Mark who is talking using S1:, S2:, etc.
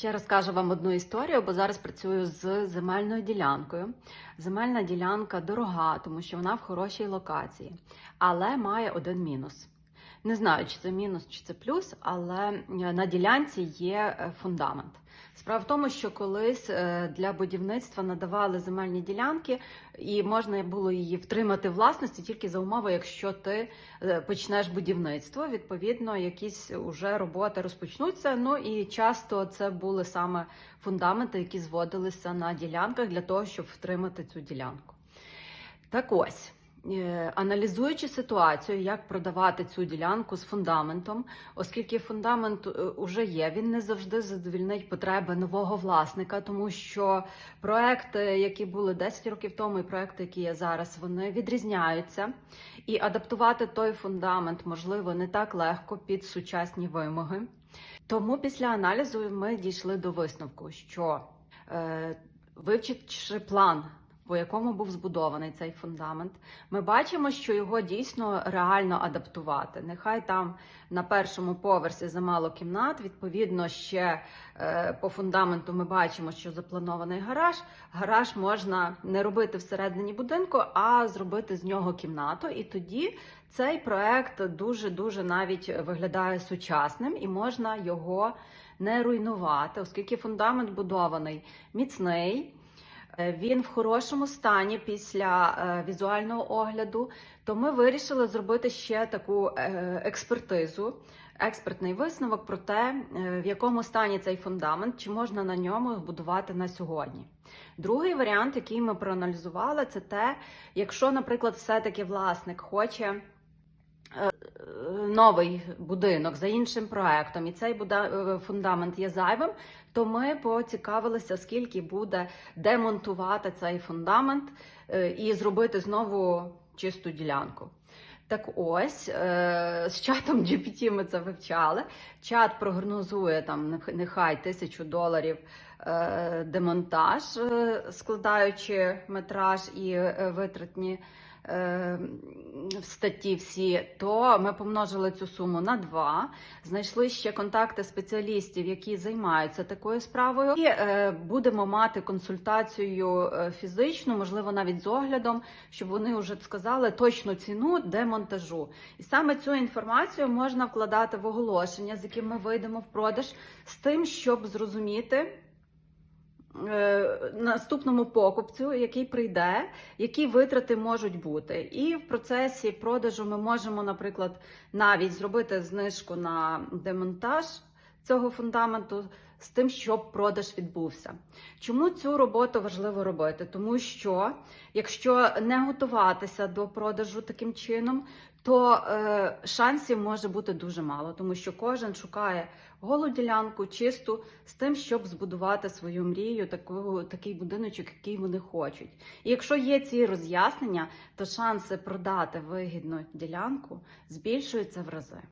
S1: Ще розкажу вам одну історію, бо зараз працюю з земельною ділянкою. Земельна ділянка дорога, тому що вона в хорошій локації, але має один мінус. Не знаю, чи це мінус, чи це плюс, але на ділянці є е, фундамент. Справа в тому, що колись е, для будівництва надавали земельні ділянки, і можна було її втримати власності тільки за умови, якщо ти е, почнеш будівництво. Відповідно, якісь уже роботи розпочнуться. Ну і часто це були саме фундаменти, які зводилися на ділянках для того, щоб втримати цю ділянку. Так ось. Е, Аналізуючи ситуацію, як продавати цю ділянку з фундаментом, оскільки фундамент вже є, він не завжди задовільнить потреби нового власника, тому що проекти, які були 10 років тому, і проекти, які є зараз, вони відрізняються. І адаптувати той фундамент можливо не так легко під сучасні вимоги. Тому після аналізу ми дійшли до висновку, що е, вивчивши план по якому був збудований цей фундамент, ми бачимо, що його дійсно реально адаптувати. Нехай там на першому поверсі замало кімнат. Відповідно, ще е, по фундаменту ми бачимо, що запланований гараж. Гараж можна не робити всередині будинку, а зробити з нього кімнату. І тоді цей проект дуже дуже навіть виглядає сучасним і можна його не руйнувати, оскільки фундамент будований міцний. Е, Він в хорошому стані після е, візуального огляду. То ми вирішили зробити ще таку е, експертизу, експертний висновок про те, в якому стані цей фундамент, чи можна на ньому будувати на сьогодні. Другий варіант, який ми проаналізували, це те, якщо, наприклад, все-таки власник хоче. Е, Новий будинок за іншим проектом, і цей е, фундамент є зайвим, то ми поцікавилися, скільки буде демонтувати цей фундамент е, і зробити знову чисту ділянку. Так ось е, з чатом GPT ми це вивчали. Чат прогнозує там нехай тисячу доларів е, демонтаж, е, складаючи метраж і витратні статті всі, то ми помножили цю суму на 2, знайшли ще контакти спеціалістів, які займаються такою справою, і будемо мати консультацію фізичну, можливо, навіть з оглядом, щоб вони вже сказали точну ціну демонтажу. І саме цю інформацію можна вкладати в оголошення, з яким ми вийдемо в продаж, з тим, щоб зрозуміти. е, Наступному покупцю, який прийде, які витрати можуть бути. І в процесі продажу ми можемо, наприклад, навіть зробити знижку на демонтаж цього фундаменту з тим, щоб продаж відбувся. Чому цю роботу важливо робити? Тому що якщо не готуватися до продажу таким чином, то е, шансів може бути дуже мало, тому що кожен шукає голу ділянку, чисту з тим, щоб збудувати свою мрію, таку, такий будиночок, який вони хочуть. І якщо є ці роз'яснення, то шанси продати вигідну ділянку збільшуються в рази.